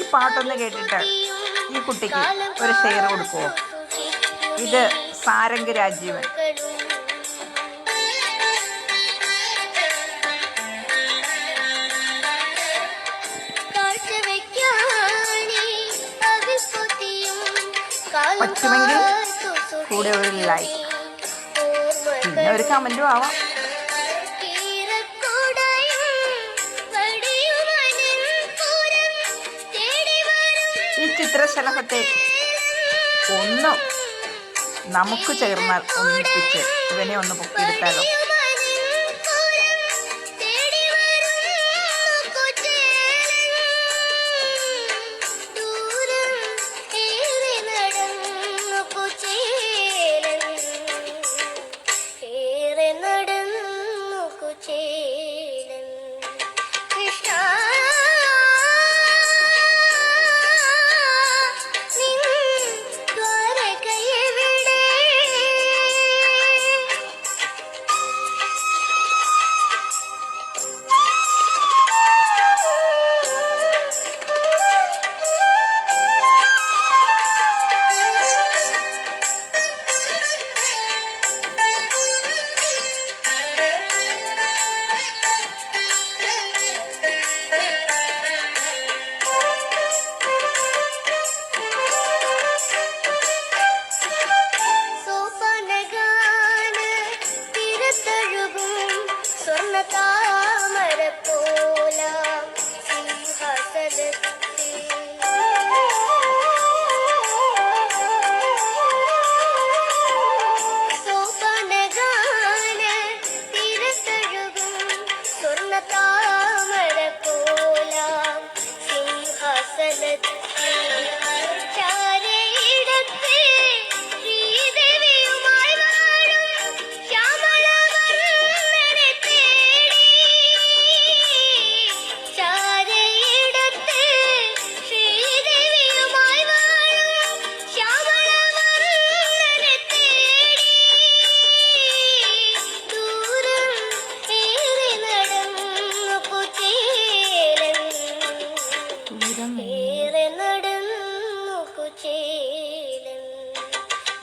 ഈ പാട്ടൊന്ന് കേട്ടിട്ട് ഈ കുട്ടിക്ക് ഒരു ഷെയർ കൊടുക്കുമോ ഇത് സാരംഗ രാജീവൻ. പറ്റുമെങ്കിൽ കൂടെ ഒരു ലൈക്ക്. പിന്നെ ഒരു കമന്റും ആവാം. ചിത്രശലഭത്തെ ഒന്ന് നമുക്ക് ചേർന്നാൽ ഒന്നിപ്പിച്ച് ഇവനെ ഒന്ന് പൊക്കിയെടുത്താലോ?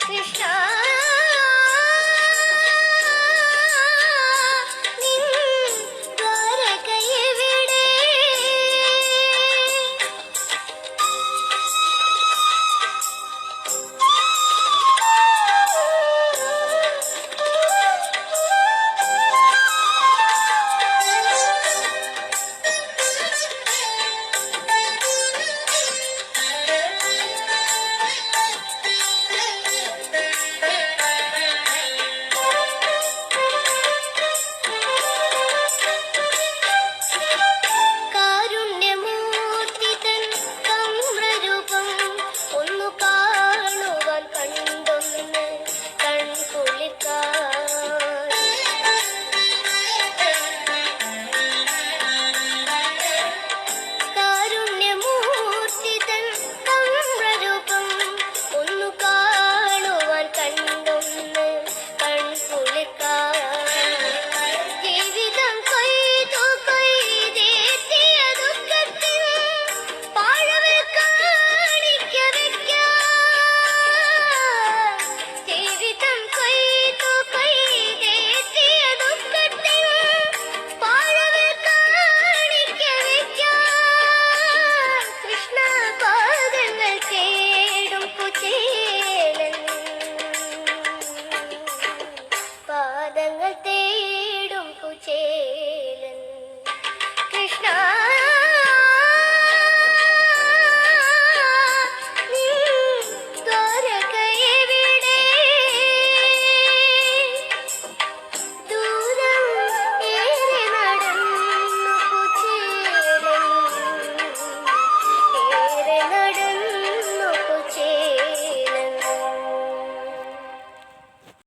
为啥